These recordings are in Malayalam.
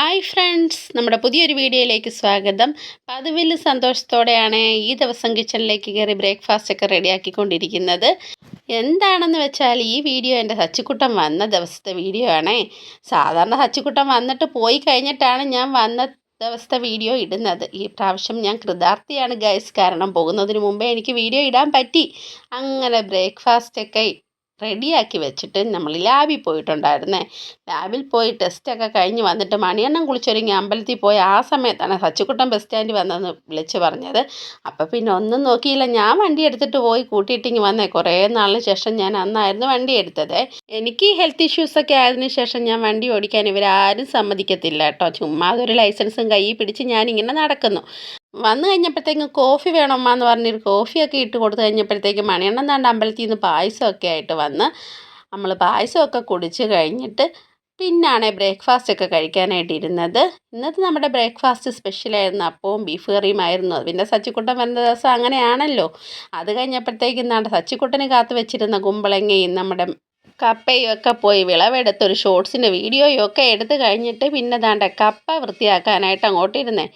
ഹായ് ഫ്രണ്ട്സ് നമ്മുടെ പുതിയൊരു വീഡിയോയിലേക്ക് സ്വാഗതം. പതിവിൽ സന്തോഷത്തോടെയാണ് ഈ ദിവസം കിച്ചണിലേക്ക് കയറി ബ്രേക്ക്ഫാസ്റ്റ് ഒക്കെ റെഡിയാക്കിക്കൊണ്ടിരിക്കുന്നത്. എന്താണെന്ന് വെച്ചാൽ ഈ വീഡിയോ എന്റെ സച്ചിക്കുട്ടം വന്ന ദിവസത്തെ വീഡിയോ ആണേ. സാധാരണ സച്ചിക്കുട്ടം വന്നിട്ട് പോയി കഴിഞ്ഞിട്ടാണ് ഞാൻ വന്ന ദിവസത്തെ വീഡിയോ ഇടുന്നത്. ഈ പ്രാവശ്യം ഞാൻ കൃതാർത്ഥിയാണ് ഗൈസ് കാരണം പോകുന്നതിന് മുമ്പേ എനിക്ക് വീഡിയോ ഇടാൻ പറ്റി. അങ്ങനെ ബ്രേക്ക്ഫാസ്റ്റൊക്കെ റെഡിയാക്കി വെച്ചിട്ട് നമ്മൾ ലാബിൽ പോയിട്ടുണ്ടായിരുന്നേ. ലാബിൽ പോയി ടെസ്റ്റൊക്കെ കഴിഞ്ഞ് വന്നിട്ട് മണിയണ്ണം കുളിച്ചൊരുങ്ങി. അമ്പലത്തിൽ പോയ ആ സമയത്താണ് സച്ചിക്കുട്ടൻ ബസ് സ്റ്റാൻഡിൽ വന്നതെന്ന് വിളിച്ച് പറഞ്ഞത്. അപ്പോൾ പിന്നെ ഒന്നും നോക്കിയില്ല. ഞാൻ വണ്ടി എടുത്തിട്ട് പോയി കൂട്ടിയിട്ടിങ്ങി വന്നേ. കുറേ നാളിന് ശേഷം ഞാൻ അന്നായിരുന്നു വണ്ടി എടുത്തത്. എനിക്ക് ഹെൽത്ത് ഇഷ്യൂസൊക്കെ ആയതിനു ശേഷം ഞാൻ വണ്ടി ഓടിക്കാൻ ഇവരാരും സമ്മതിക്കത്തില്ല കേട്ടോ. ചുമ്മാ അതൊരു ലൈസൻസും കയ്യിൽ പിടിച്ച് ഞാനിങ്ങനെ നടക്കുന്നു. വന്നു കഴിഞ്ഞപ്പോഴത്തേക്കും കോഫി വേണമ്മ എന്ന് പറഞ്ഞൊരു കോഫിയൊക്കെ ഇട്ട് കൊടുത്തു കഴിഞ്ഞപ്പോഴത്തേക്കും മണിയണ്ണം താണ്ട് അമ്പലത്തിൽ നിന്ന് പായസമൊക്കെ ആയിട്ട് വന്ന് നമ്മൾ പായസമൊക്കെ കുടിച്ച് കഴിഞ്ഞിട്ട് പിന്നാണ് ബ്രേക്ക്ഫാസ്റ്റ് ഒക്കെ കഴിക്കാനായിട്ട് ഇരുന്നത്. ഇന്നത്തെ നമ്മുടെ ബ്രേക്ക്ഫാസ്റ്റ് സ്പെഷ്യലായിരുന്നു അപ്പവും ബീഫ് കറിയുമായിരുന്നു പിന്നെ സച്ചിക്കുട്ടൻ വരുന്ന ദിവസം അങ്ങനെയാണല്ലോ. അത് കഴിഞ്ഞപ്പോഴത്തേക്കും നാണ്ട് സച്ചിക്കുട്ടന് കാത്തു വെച്ചിരുന്ന കുമ്പളങ്ങയും നമ്മുടെ കപ്പയും ഒക്കെ പോയി വിളവെടുത്ത് ഒരു ഷോർട്സിന്റെ വീഡിയോയും ഒക്കെ എടുത്ത് കഴിഞ്ഞിട്ട് പിന്നെ ദാണ്ട കപ്പ വൃത്തിയാക്കാനായിട്ട് അങ്ങോട്ടിരുന്നേ.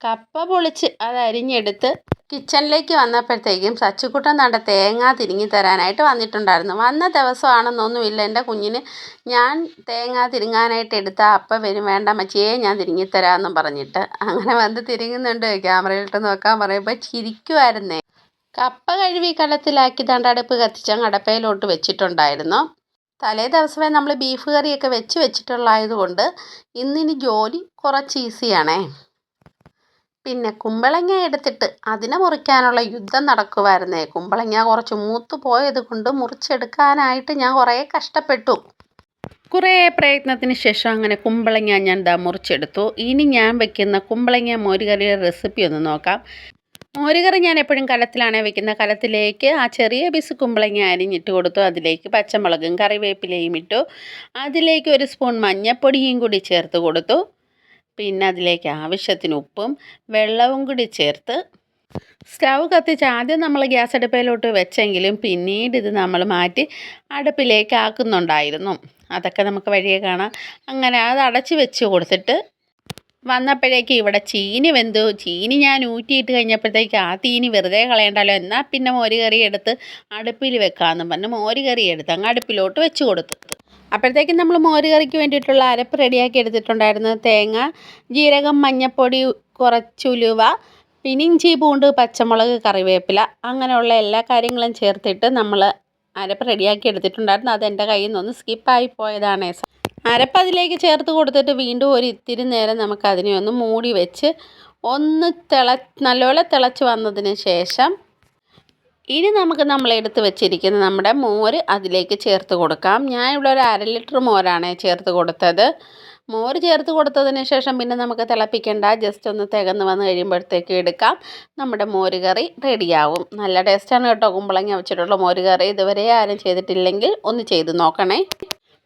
കപ്പ പൊളിച്ച് അത് അരിഞ്ഞെടുത്ത് കിച്ചണിലേക്ക് വന്നപ്പോഴത്തേക്കും സച്ചുക്കുട്ടൻ നട തേങ്ങ തിരിങ്ങി തരാനായിട്ട് വന്നിട്ടുണ്ടായിരുന്നു. വന്ന ദിവസമാണെന്നൊന്നുമില്ല. എന്റെ കുഞ്ഞിന് ഞാൻ തേങ്ങ തിരുങ്ങാനായിട്ട് എടുത്താൽ അപ്പം വരും. വേണ്ട മച്ചിയെ ഞാൻ തിരിങ്ങി തരാമെന്നും പറഞ്ഞിട്ട്. അങ്ങനെ വന്ന് തിരിങ്ങുന്നുണ്ട്. ക്യാമറയിലിട്ട് നോക്കാൻ പറയുമ്പോൾ ചിരിക്കുമായിരുന്നേ കപ്പ കഴുകി കലത്തിലാക്കി തണ്ടടുപ്പ് കത്തിച്ച അടപ്പയിലോട്ട് വെച്ചിട്ടുണ്ടായിരുന്നു. തലേ ദിവസമേ നമ്മൾ ബീഫ് കറിയൊക്കെ വെച്ച് വെച്ചിട്ടുള്ളതായതുകൊണ്ട് ഇന്നിനി ജോലി കുറച്ച് ഈസിയാണേ. പിന്നെ കുമ്പളങ്ങ എടുത്തിട്ട് അതിനെ മുറിക്കാനുള്ള യുദ്ധം നടക്കുമായിരുന്നേ കുമ്പളങ്ങ കുറച്ച് മൂത്ത് പോയത് കൊണ്ട് മുറിച്ചെടുക്കാനായിട്ട് ഞാൻ കുറേ കഷ്ടപ്പെട്ടു. കുറേ പ്രയത്നത്തിന് ശേഷം അങ്ങനെ കുമ്പളങ്ങ ഞാൻ ദാ മുറിച്ചെടുത്തു. ഇനി ഞാൻ വെക്കുന്ന കുമ്പളങ്ങ മോരുകറിയുടെ റെസിപ്പി ഒന്ന് നോക്കാം. മോരുകറി ഞാൻ എപ്പോഴും കലത്തിലാണ് വെക്കുന്നത് കലത്തിലേക്ക് ആ ചെറിയ പീസ് കുമ്പളങ്ങ അരിഞ്ഞിട്ട് കൊടുത്തു. അതിലേക്ക് പച്ചമുളകും കറിവേപ്പിലയും ഇട്ടു. അതിലേക്ക് ഒരു സ്പൂൺ മഞ്ഞൾപ്പൊടിയും കൂടി ചേർത്ത് കൊടുത്തു. പിന്നെ അതിലേക്ക് ആവശ്യത്തിന് ഉപ്പും വെള്ളവും കൂടി ചേർത്ത് സ്റ്റൗ കത്തിച്ച് ആദ്യം നമ്മൾ ഗ്യാസ് അടുപ്പിലോട്ട് വെച്ചെങ്കിലും പിന്നീട് ഇത് നമ്മൾ മാറ്റി അടുപ്പിലേക്ക് ആക്കുന്നുണ്ടായിരുന്നു. അതൊക്കെ നമുക്ക് വഴിയെ കാണാം. അങ്ങനെ അത് അടച്ച് വെച്ച് കൊടുത്തിട്ട് വന്നപ്പോഴേക്ക് ഇവിടെ ചീനി വെന്തു. ചീനി ഞാൻ ഊറ്റിയിട്ട് കഴിഞ്ഞപ്പോഴത്തേക്ക് ആ തീനി വെറുതെ കളയണ്ടല്ലോ. എന്നാൽ പിന്നെ മോര് കറി എടുത്ത് അടുപ്പിൽ വെക്കാമെന്ന് പറഞ്ഞ്. മോര് കറി എടുത്ത് അങ്ങ് അടുപ്പിലോട്ട് വെച്ച് കൊടുത്തു. അപ്പോഴത്തേക്കും നമ്മൾ മോരുകറിക്ക് വേണ്ടിയിട്ടുള്ള അരപ്പ് റെഡിയാക്കി എടുത്തിട്ടുണ്ടായിരുന്നു. തേങ്ങ ജീരകം മഞ്ഞൾപ്പൊടി കുറച്ചുലുവ പിന്നെ ഇഞ്ചി പൂണ്ട് പച്ചമുളക് കറിവേപ്പില അങ്ങനെയുള്ള എല്ലാ കാര്യങ്ങളും ചേർത്തിട്ട് നമ്മൾ അരപ്പ് റെഡിയാക്കി എടുത്തിട്ടുണ്ടായിരുന്നു. അത് എന്റെ കയ്യിൽ നിന്നൊന്ന് സ്കിപ്പായി പോയതാണ്. അരപ്പ് അതിലേക്ക് ചേർത്ത് കൊടുത്തിട്ട് വീണ്ടും ഒരു ഇത്തിരി നേരം നമുക്ക് അതിനെ ഒന്ന് മൂടി വെച്ച് ഒന്ന് തിള നല്ലപോലെ തിളച്ച് വന്നതിന് ശേഷം ഇനി നമുക്ക് നമ്മൾ എടുത്ത് വെച്ചിരിക്കുന്ന നമ്മുടെ മോര് അതിലേക്ക് ചേർത്ത് കൊടുക്കാം. ഞാൻ ഇവിടെ ഒരു അര ലിറ്റർ മോരാണ് ചേർത്ത് കൊടുത്തത്. മോര് ചേർത്ത് കൊടുത്തതിന് ശേഷം പിന്നെ നമുക്ക് തിളപ്പിക്കേണ്ട. ജസ്റ്റ് ഒന്ന് തികന്ന് വന്ന് കഴിയുമ്പോഴത്തേക്ക് എടുക്കാം. നമ്മുടെ മോര് കറി റെഡിയാവും. നല്ല ടേസ്റ്റാണ് കേട്ടോ. കുമ്പളങ്ങി വെച്ചിട്ടുള്ള മോര് കറി. ഇതുവരെ ആരും ചെയ്തിട്ടില്ലെങ്കിൽ ഒന്ന് ചെയ്ത് നോക്കണേ.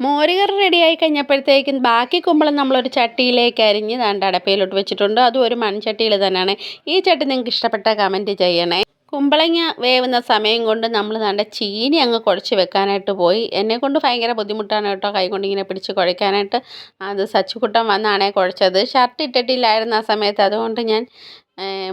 മോര് കറി റെഡിയായി കഴിഞ്ഞപ്പോഴത്തേക്കും ബാക്കി കുമ്പളം നമ്മളൊരു ചട്ടിയിലേക്ക് അരിഞ്ഞ് അടപ്പയിലോട്ട് വെച്ചിട്ടുണ്ട്. അതും ഒരു മൺചട്ടിയിൽ തന്നെയാണ്. ഈ ചട്ടി നിങ്ങൾക്ക് ഇഷ്ടപ്പെട്ട കമന്റ് ചെയ്യണേ. കുമ്പളങ്ങ വേവുന്ന സമയം കൊണ്ട് നമ്മൾ നല്ല ചീനി അങ്ങ് കുഴച്ച് വെക്കാനായിട്ട് പോയി. എന്നെ കൊണ്ട് ഭയങ്കര ബുദ്ധിമുട്ടാണ് കേട്ടോ കൈ കൊണ്ട് ഇങ്ങനെ പിടിച്ച് കുഴയ്ക്കാനായിട്ട്. അത് സച്ചുക്കുട്ടം വന്നാണേ കുഴച്ചത്. ഷർട്ട് ഇട്ടിട്ടില്ലായിരുന്നു ആ സമയത്ത്. അതുകൊണ്ട് ഞാൻ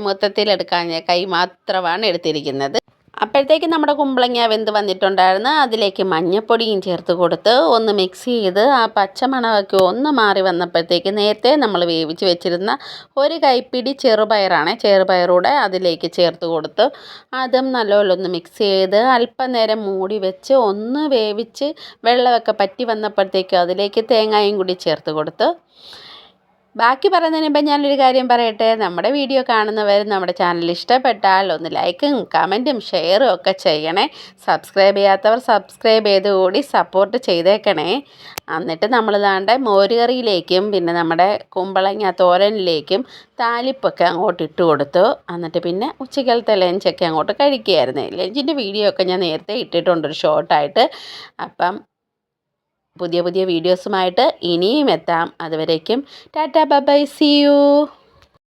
മൊത്തത്തിലെടുക്കാൻ കൈ മാത്രമാണ് എടുത്തിരിക്കുന്നത്. അപ്പോഴത്തേക്ക് നമ്മുടെ കുമ്പളങ്ങ വെന്ത് വന്നിട്ടുണ്ടായിരുന്നു. അതിലേക്ക് മഞ്ഞപ്പൊടിയും ചേർത്ത് കൊടുത്ത് ഒന്ന് മിക്സ് ചെയ്ത് ആ പച്ചമണമൊക്കെ ഒന്ന് മാറി വന്നപ്പോഴത്തേക്ക് നേരത്തെ നമ്മൾ വേവിച്ച് വെച്ചിരുന്ന ഒരു കൈപ്പിടി ചെറുപയറാണ് ചെറുപയറൂടെ അതിലേക്ക് ചേർത്ത് കൊടുത്ത് അതും നല്ലപോലെ ഒന്ന് മിക്സ് ചെയ്ത് അല്പനേരം മൂടി വെച്ച് ഒന്ന് വേവിച്ച് വെള്ളമൊക്കെ പറ്റി വന്നപ്പോഴത്തേക്ക് അതിലേക്ക് തേങ്ങയും കൂടി ചേർത്ത് കൊടുത്ത് ബാക്കി പറയുന്നതിന് മുമ്പ് ഞാനൊരു കാര്യം പറയട്ടെ? നമ്മുടെ വീഡിയോ കാണുന്നവർ നമ്മുടെ ചാനൽ ഇഷ്ടപ്പെട്ടാൽ ഒന്ന് ലൈക്കും കമന്റും ഷെയറും ഒക്കെ ചെയ്യണേ. സബ്സ്ക്രൈബ് ചെയ്യാത്തവർ സബ്സ്ക്രൈബ് ചെയ്തുകൂടി സപ്പോർട്ട് ചെയ്തേക്കണേ. എന്നിട്ട് നമ്മൾ ദാണ്ട മോരുകറിയിലേക്കും പിന്നെ നമ്മുടെ കുമ്പളങ്ങ തോരനിലേക്കും താലിപ്പൊക്കെ അങ്ങോട്ട് ഇട്ട് കൊടുത്തു. എന്നിട്ട് പിന്നെ ഉച്ചക്കലത്തെ ലഞ്ചൊക്കെ അങ്ങോട്ട് കഴിക്കുകയായിരുന്നു. ലഞ്ചിന്റെ വീഡിയോ ഒക്കെ ഞാൻ നേരത്തെ ഇട്ടിട്ടുണ്ട് ഒരു ഷോർട്ടായിട്ട് അപ്പം പുതിയ പുതിയ വീഡിയോസുമായിട്ട് ഇനിയും എത്താം. അതുവരേക്കും ടാറ്റാ ബൈ സി യു.